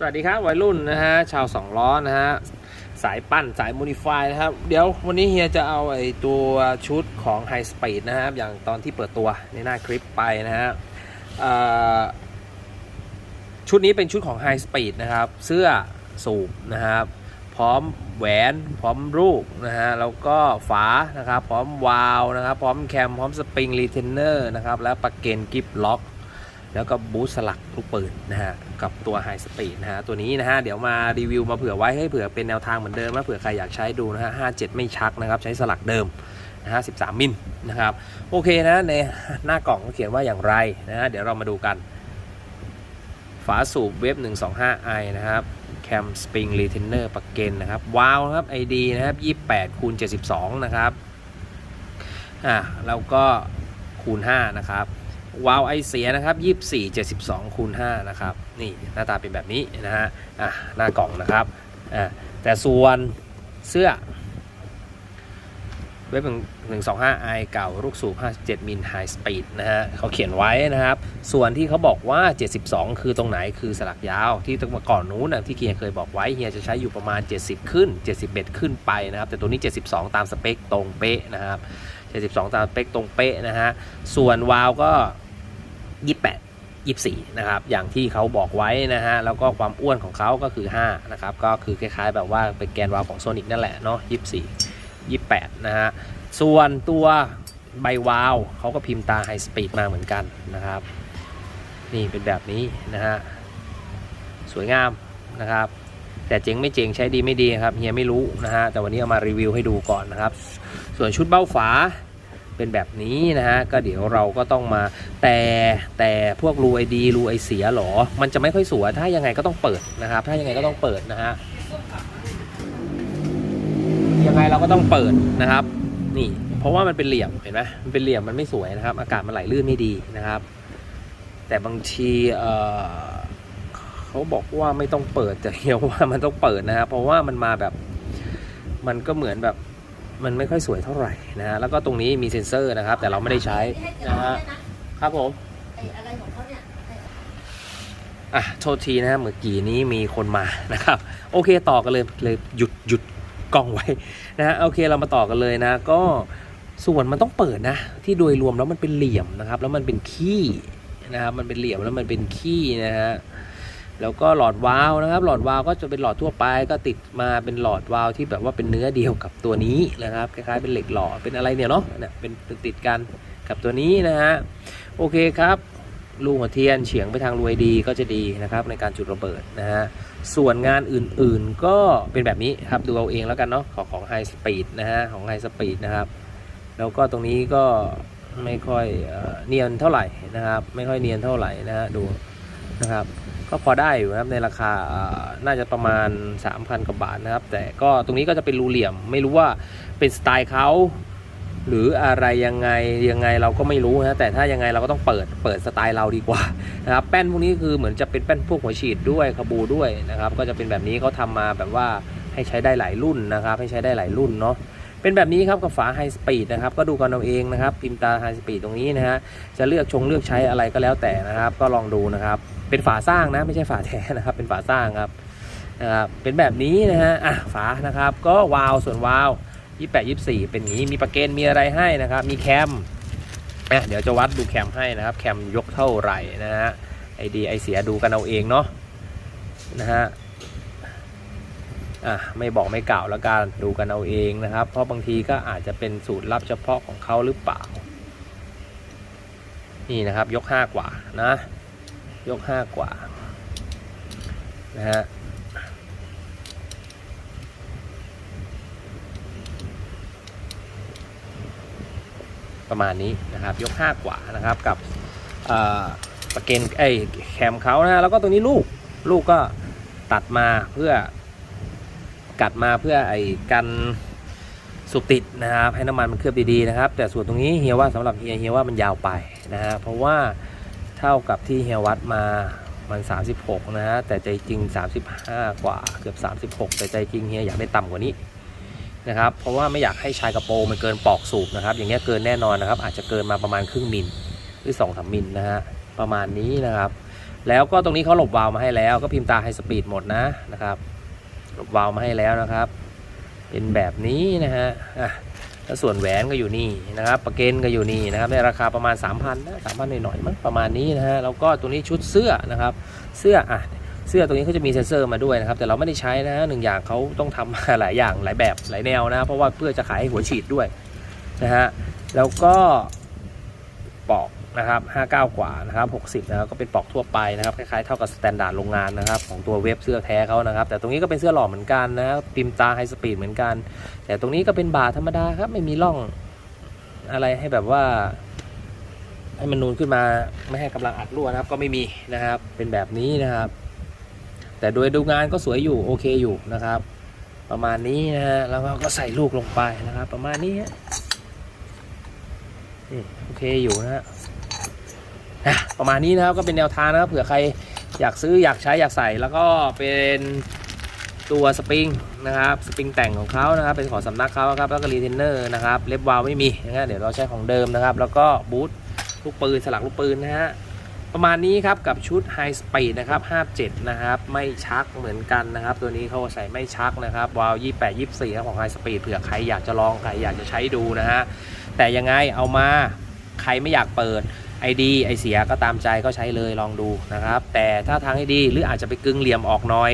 สวัสดีครับวัยรุ่นนะฮะชาวสองล้อนะฮะสายปั้นสายโมดิฟายนะครับ เดี๋ยววันนี้เฮียจะเอาไอ้ตัวชุดของ High Speed นะครับ อย่างตอนที่เปิดตัวในหน้าคลิปไปนะฮะชุดนี้เป็นชุดของ High Speed นะครับ เสื้อสูบนะครับ พร้อมแหวนพร้อมลูกนะฮะแล้วก็ฝานะครับ พร้อมวาล์วนะครับ พร้อมแคมพร้อมสปริงรีเทนเนอร์นะครับ แล้วประเกนกิฟล็อก แล้วก็บูสสลักลูกปืนนะฮะ กับตัวไฮสปีดนะฮะตัวนี้นะฮะเดี๋ยวมารีวิวมาเผื่อไว้ให้เผื่อเป็นแนวทางเหมือนเดิมนะเผื่อใครอยากใช้ดูนะฮะ57 ไม่ชักนะครับใช้สลักเดิมนะฮะ13มิลนะครับโอเคนะในหน้ากล่องเขาเขียนว่าอย่างไรนะฮะเดี๋ยวเรามาดูกัน ฝาสูบเว็บ 125i นะครับแคมสปริงรีเทนเนอร์ปักเกนนะครับวาวครับ ID นะครับ28คูณ72 นะครับอ่าแล้วก็คูณ 5 นะครับ วาล์วไอเสียนะครับ 24 72คูณ5นะครับ นี่หน้าตาเป็นแบบนี้นะฮะอะหน้ากล่องนะครับอ่าแต่ส่วนเสื้อเว็บหนึ่งสองห้าไอเก่าลูกสูบ57มิลไฮสปีดนะฮะเขาเขียนไว้นะครับ ส่วนที่เขาบอกว่า 72 คือตรงไหนคือสลักยาว ที่ตั้งมาก่อนนู้นนะที่เฮียเคยบอกไว้เฮียจะใช้อยู่ประมาณ 70 ขึ้น 71 ขึ้นไปนะครับ แต่ตัวนี้ 72 ตามสเปคตรงเป๊ะนะครับ 72 ตามสเปคตรงเป๊ะนะฮะส่วนวาล์วก็ 28 24นะครับอย่างที่เขาบอกไว้นะฮะแล้วก็ความอ้วนของเขาก็คือ5นะครับก็คือคล้ายๆ แบบว่าเป็นแกนวาล์วของโซนิกนั่นแหละเนาะ24 28นะฮะส่วนตัวใบวาล์วเขาก็พิมพ์ตาไฮสปีดมาเหมือนกันนะครับ นี่เป็นแบบนี้นะฮะสวยงามนะครับ แต่เจ๋งไม่เจ๋งใช้ดีไม่ดีครับเฮียไม่รู้นะฮะแต่วันนี้เอามารีวิวให้ดูก่อนนะครับ ส่วนชุดเบ้าฝา เป็นแบบนี้นะฮะก็เดี๋ยวเราก็ต้องมาแต่แต่พวกรูไอดีรูไอเสียหรอ มันจะไม่ค่อยสวยถ้ายังไงก็ต้องเปิดนะครับ ถ้ายังไงก็ต้องเปิดนะฮะยังไงเราก็ต้องเปิดนะครับ นี่เพราะว่ามันเป็นเหลี่ยมเห็นไหมมันเป็นเหลี่ยมมันไม่สวยนะครับ อากาศมันไหลลื่นไม่ดีนะครับ แต่บางทีเออเขาบอกว่าไม่ต้องเปิดแต่เฮียว่ามันต้องเปิดนะครับเพราะว่ามันมาแบบ มันก็เหมือนแบบ มันไม่ค่อยสวยเท่าไหร่นะฮะแล้วก็ตรงนี้มีเซ็นเซอร์นะครับ แต่เราไม่ได้ใช้นะฮะครับผมไอ้อะไรของเขาเนี่ยไอ้อะโทษทีนะฮะเมื่อกี้นี้มีคนมานะครับ โอเคต่อกันเลยเลยหยุดหยุดกล้องไว้นะฮะโอเคเรามาต่อกันเลยนะ ก็ส่วนมันต้องเปิดนะ ที่โดยรวมแล้วมันเป็นเหลี่ยมนะครับ แล้วมันเป็นขี้นะครับมันเป็นเหลี่ยมแล้วมันเป็นขี้นะฮะ แล้วก็หลอดวาล์วนะครับ หลอดวาล์วก็จะเป็นหลอดทั่วไป ก็ติดมาเป็นหลอดวาล์วที่แบบว่าเป็นเนื้อเดียวกับตัวนี้นะครับ คล้ายๆเป็นเหล็กหล่อเป็นอะไรเนี่ยเนาะเนี่ยเป็นติดกันกับตัวนี้นะฮะโอเคครับรูหัวเทียนเฉียงไปทางรูไอดีก็จะดีนะครับในการจุดระเบิดนะฮะส่วนงานอื่นๆก็เป็นแบบนี้ครับดูเอาเองแล้วกันเนาะของของไฮสปีดนะฮะของไฮสปีดนะครับแล้วก็ตรงนี้ก็ไม่ค่อยเอเนียนเท่าไหร่นะครับ ไม่ค่อยเนียนเท่าไหร่นะฮะดู นะครับ ก็พอได้อยู่นะครับในราคาน่าจะประมาณ 3,000กว่าบาทนะครับ แต่ก็ตรงนี้ก็จะเป็นรูเหลี่ยม ไม่รู้ว่าเป็นสไตล์เขาหรืออะไรยังไงยังไงเราก็ไม่รู้นะแต่ถ้ายังไงเราก็ต้องเปิดเปิดสไตล์เราดีกว่านะครับแป้นพวกนี้คือเหมือนจะเป็นแป้นพวกหัวฉีดด้วยคาบูด้วยนะครับ ก็จะเป็นแบบนี้เขาทำมาแบบว่าให้ใช้ได้หลายรุ่นนะครับ ให้ใช้ได้หลายรุ่นเนาะ เป็นแบบนี้ครับกับฝาไฮสปีดนะครับก็ดูกันเอาเองนะครับพิมพ์ตาไฮสปีดตรงนี้นะฮะจะเลือกชงเลือกใช้อะไรก็แล้วแต่นะครับ ก็ลองดูนะครับเป็นฝาสร้างนะไม่ใช่ฝาแท้นะครับ เป็นฝาสร้างครับนะครับเป็นแบบนี้นะฮะอะฝานะครับก็วาล์วส่วนวาล์ว28 24 เป็นอย่างนี้มีประเกนมีอะไรให้นะครับ มีแคมอะเดี๋ยวจะวัดดูแคมให้นะครับ แคมยกเท่าไหร่นะฮะไอดีไอเสียดูกันเอาเองเนาะนะฮะ อะไม่บอกไม่กล่าวแล้วกันดูกันเอาเองนะครับ เพราะบางทีก็อาจจะเป็นสูตรลับเฉพาะของเขาหรือเปล่า นี่นะครับยก 5 กว่านะ ยก 5 กว่านะฮะประมาณนี้นะครับยก 5 กว่านะครับกับประเกนไอ้แคมเขานะฮะแล้วก็ตรงนี้ลูกลูกก็ตัดมาเพื่อ กัดมาเพื่อไอ้กันสุกติดนะครับให้น้ำมันมันเคลือบดีๆนะครับ แต่ส่วนตรงนี้เฮียว่าสำหรับเฮียเฮียว่ามันยาวไปนะฮะเพราะว่าเท่ากับที่เฮียวัดมามัน 36 นะฮะแต่ใจจริง 35 กว่าเกือบ 36 แต่ใจจริงเฮียอยากได้ต่ำกว่านี้นะครับเพราะว่าไม่อยากให้ชายกระโปรงมันเกินปอกสูบนะครับ อย่างเงี้ยเกินแน่นอนนะครับ อาจจะเกินมาประมาณครึ่งมิลหรือ2-3มิลนะฮะประมาณนี้นะครับ แล้วก็ตรงนี้เขาหลบวาล์วมาให้แล้วก็พิมพ์ตาไฮสปีดหมดนะนะครับ วาล์วมาให้แล้วนะครับ เป็นแบบนี้นะฮะอะแล้วส่วนแหวนก็อยู่นี่นะครับประเกนก็อยู่นี่นะครับในราคาประมาณ 3,000นะสามพันหน่อยๆมั้งประมาณนี้นะฮะแล้วก็ตัวนี้ชุดเสื้อนะครับ เสื้ออะเสื้อตรงนี้เขาจะมีเซ็นเซอร์มาด้วยนะครับ แต่เราไม่ได้ใช้นะฮะหนึ่งอย่างเขาต้องทำมาหลายอย่างหลายแบบหลายแนวนะเพราะว่าเพื่อจะขายให้หัวฉีดด้วยนะฮะแล้วก็ปอก นะครับ59 กว่านะครับ60นะครับก็เป็นปอกทั่วไปนะครับคล้ายๆเท่ากับสแตนดาร์ดโรงงานนะครับของตัวเว็บเสื้อแท้เขานะครับ แต่ตรงนี้ก็เป็นเสื้อหล่อเหมือนกันนะพิมตาไฮสปีดเหมือนกัน แต่ตรงนี้ก็เป็นบาธรรมดาครับไม่มีร่องอะไรให้แบบว่า ให้มันนูนขึ้นมาไม่ให้กำลังอัดรั่วนะครับ ก็ไม่มีนะครับ เป็นแบบนี้นะครับ แต่โดยดูงานก็สวยอยู่โอเคอยู่นะครับ ประมาณนี้นะฮะแล้วก็ก็ใส่ลูกลงไปนะครับ ประมาณนี้ฮะนี่โอเคอยู่นะฮะ ประมาณนี้นะครับก็เป็นแนวทางนะครับเผื่อใครอยากซื้ออยากใช้อยากใส่แล้วก็เป็นตัวสปริงนะครับสปริงแต่งของเขานะครับเป็นของสำนักเขาครับแล้วก็รีเทนเนอร์นะครับเล็บวาวไม่มีนะเดี๋ยวเราใช้ของเดิมนะครับ แล้วก็บูทลูกปืนสลักลูกปืนนะฮะประมาณนี้ครับกับชุด High Speed นะครับ57 นะครับไม่ชักเหมือนกันนะครับ ตัวนี้เขาใส่ไม่ชักนะครับวาว 28 24ครับของ High Speed เผื่อใครอยากจะลองใครอยากจะใช้ดูนะฮะแต่ยังไงเอามาใครไม่อยากเปิด ไอดีไอเสียก็ตามใจก็ใช้เลยลองดูนะครับ แต่ถ้าทางให้ดีหรืออาจจะไปกึ่งเหลี่ยมออกหน่อย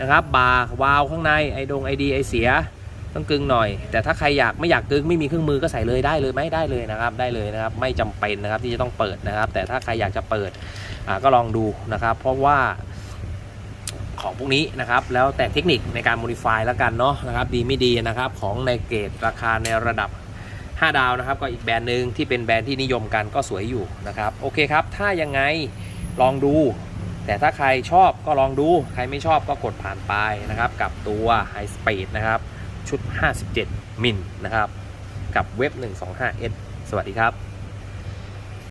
นะครับบาร์วาล์วข้างในไอดงไอดีไอเสียต้องกึ่งหน่อย แต่ถ้าใครอยากไม่อยากกึ่งไม่มีเครื่องมือก็ใส่เลยได้เลยไหมได้เลยนะครับได้เลยนะครับ ไม่จำเป็นนะครับที่จะต้องเปิดนะครับ แต่ถ้าใครอยากจะเปิดก็ลองดูนะครับ เพราะว่าของพวกนี้นะครับแล้วแต่เทคนิคในการ modify แล้วกันเนาะนะครับดีไม่ดีนะครับของในเกรดราคาในระดับ 5 ดาวนะครับก็อีกแบรนด์หนึ่งที่เป็นแบรนด์ที่นิยมกันก็สวยอยู่นะครับโอเคครับ ถ้ายังไงลองดู แต่ถ้าใครชอบก็ลองดู ใครไม่ชอบก็กดผ่านไปนะครับ กับตัว High Speed นะครับ ชุด 57 มิลนะครับ กับเว็บ 125S สวัสดีครับ